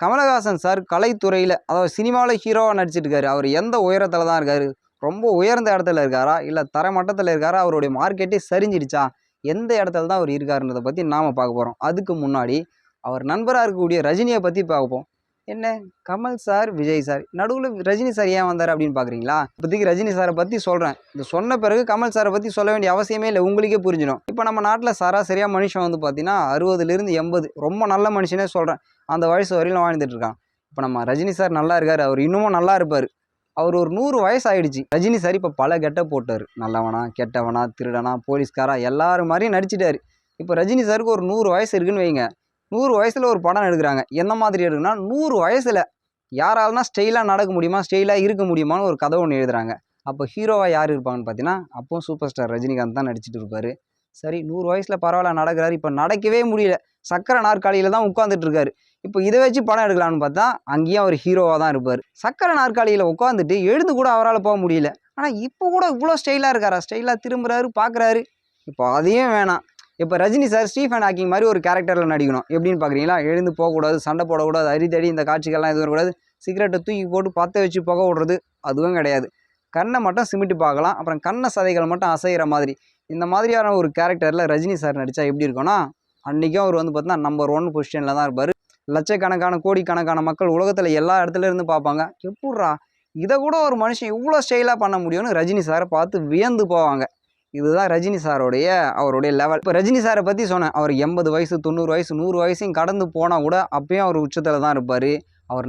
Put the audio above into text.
Kamal Haasan sir கலைத்துறையில் அதாவது சினிமாவில் ஹீரோவாக நடிச்சிட்டு அவர் எந்த உயரத்தில் தான் இருக்கார்? ரொம்ப உயர்ந்த இடத்துல இருக்காரா? இல்லை தரமட்டத்தில் இருக்காரா? அவருடைய மார்க்கெட்டே சரிஞ்சிடுச்சா? எந்த இடத்துல தான் அவர் இருக்காருன்றதை பற்றி நாம் பார்க்க போகிறோம் அதுக்கு முன்னாடி அவர் நண்பராக இருக்கக்கூடிய ரஜினியை பற்றி பார்ப்போம் என்ன? Kamal sir Vijay sir. நடுவில் ரஜினி சார் ஏன் வந்தார் அப்படின்னு பார்க்குறீங்களா இப்போதைக்கு ரஜினி சாரை பற்றி சொல்கிறேன் இது சொன்ன பிறகு கமல் சாரை பற்றி சொல்ல வேண்டிய அவசியமே இல்லை. உங்களுக்கே புரிஞ்சிடும். இப்போ நம்ம நாட்டில் சராசரியாக மனுஷன் வந்து பார்த்தீங்கன்னா அறுபதுலேருந்து எண்பது. ரொம்ப நல்ல மனுஷனே சொல்கிறேன் அந்த வயசு வரையிலும் வாழ்ந்துட்டு இருக்கான். இப்போ நம்ம ரஜினி சார் நல்லா இருக்கார். அவர் இன்னமும் நல்லா இருப்பார். அவர் ஒரு நூறு வயசு ஆயிடுச்சு ரஜினி சார் இப்போ பல கெட்ட போட்டார். நல்லவனா கெட்டவனா திருடனா போலீஸ்காரா எல்லாரும் மாதிரியும் நடிச்சிட்டாரு. இப்போ ரஜினி சாருக்கு ஒரு நூறு வயசு இருக்குன்னு வைங்க. நூறு வயசில் ஒரு படம் எடுக்கிறாங்க. எந்த மாதிரி எடுக்குன்னா நூறு வயசில் யாராலனா ஸ்டைலாக நடக்க முடியுமா ஸ்டைலாக இருக்க முடியுமான்னு ஒரு கதை ஒன்று எழுதுறாங்க. அப்போ ஹீரோவாக யார் இருப்பாங்கன்னு பார்த்தீங்கன்னா அப்போ சூப்பர் ஸ்டார் ரஜினிகாந்த் தான் நடிச்சிட்டு இருப்பார். சரி நூறு வயசில் பரவாயில்ல நடக்கிறாரு. இப்போ நடக்கவே முடியல. சக்கரை நாற்காலியில் தான் உட்காந்துட்டு இருக்காரு. இப்போ இதை வச்சு படம் எடுக்கலாம்னு பார்த்தா அங்கேயும் அவர் ஹீரோவாக தான் இருப்பார். சக்கரை நாற்காலியில் உட்காந்துட்டு எழுந்து கூட அவரால் போக முடியல. ஆனால் இப்போ கூட இவ்வளோ ஸ்டைலாக இருக்காரா? ஸ்டைலாக திரும்புறாரு பார்க்குறாரு இப்போ அதையும் வேணாம். இப்போ ரஜினி சார் ஸ்டீஃபன் ஹாக்கிங் மாதிரி ஒரு கேரக்டரில் நடிக்கணும். எப்படின்னு பார்க்குறீங்களா எழுந்து போகக்கூடாது சண்டை போடக்கூடாது அரிதடி இந்த காட்சிகள்லாம் எதுவும் வரக்கூடாது. சிகரெட்டை தூக்கி போட்டு பற்ற வச்சு புகை விடுறது அதுவும் கிடையாது. கண்ணை மட்டும் சிமிட்டி பார்க்கலாம். அப்புறம் கண்ணை சதைகள் மட்டும் அசைகிற மாதிரி. இந்த மாதிரியான ஒரு கேரக்டரில் ரஜினி சார் நடித்தா எப்படி இருக்கும்னா அன்றைக்கும் அவர் வந்து பார்த்தீங்கன்னா நம்பர் ஒன் பொசிஷனில் தான் இருப்பார். லட்சக்கணக்கான கோடிக்கணக்கான மக்கள் உலகத்தில் எல்லா இடத்துல இருந்து பார்ப்பாங்க. எப்பட்றா இதை கூட ஒரு மனுஷன் இவ்வளோ ஸ்டைலாக பண்ண முடியும்னு ரஜினி சாரை பார்த்து வியந்து போவாங்க. இதுதான் ரஜினி சாரோடைய அவருடைய லெவல் இப்போ ரஜினி சாரை பற்றி சொன்னேன். அவர் எண்பது வயசு தொண்ணூறு வயசு நூறு வயசையும் கடந்து போனால் கூட அப்பயும் அவர் உச்சத்தில் தான் இருப்பார். அவர்